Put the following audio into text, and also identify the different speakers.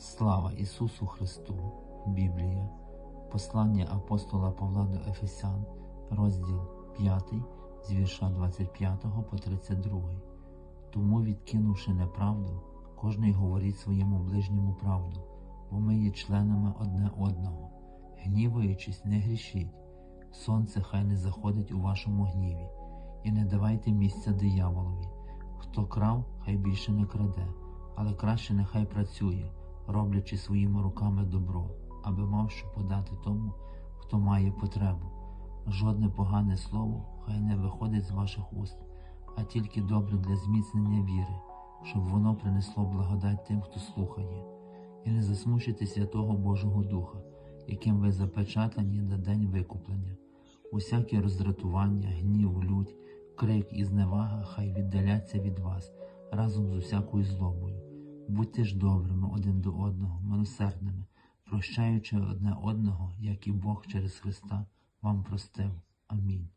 Speaker 1: Слава Ісусу Христу! Біблія, Послання апостола Павла до Ефесян, розділ 5, з вірша 25 по 32. Тому, відкинувши неправду, кожний говорить своєму ближньому правду, бо ми є членами одне одного. Гніваючись, не грішіть, сонце хай не заходить у вашому гніві, і не давайте місця дияволові. Хто крав, хай більше не краде, але краще нехай працює, роблячи своїми руками добро, аби мав що подати тому, хто має потребу. Жодне погане слово хай не виходить з ваших уст, а тільки добре для зміцнення віри, щоб воно принесло благодать тим, хто слухає, і не засмучуйте Святого Божого Духа, яким ви запечатані на день викуплення. Усяке роздратування, гнів, лють, крик і зневага хай віддаляться від вас разом з усякою злобою. Будьте ж добрими один до одного, милосердними, прощаючи одне одного, як і Бог через Христа вам простив. Амінь.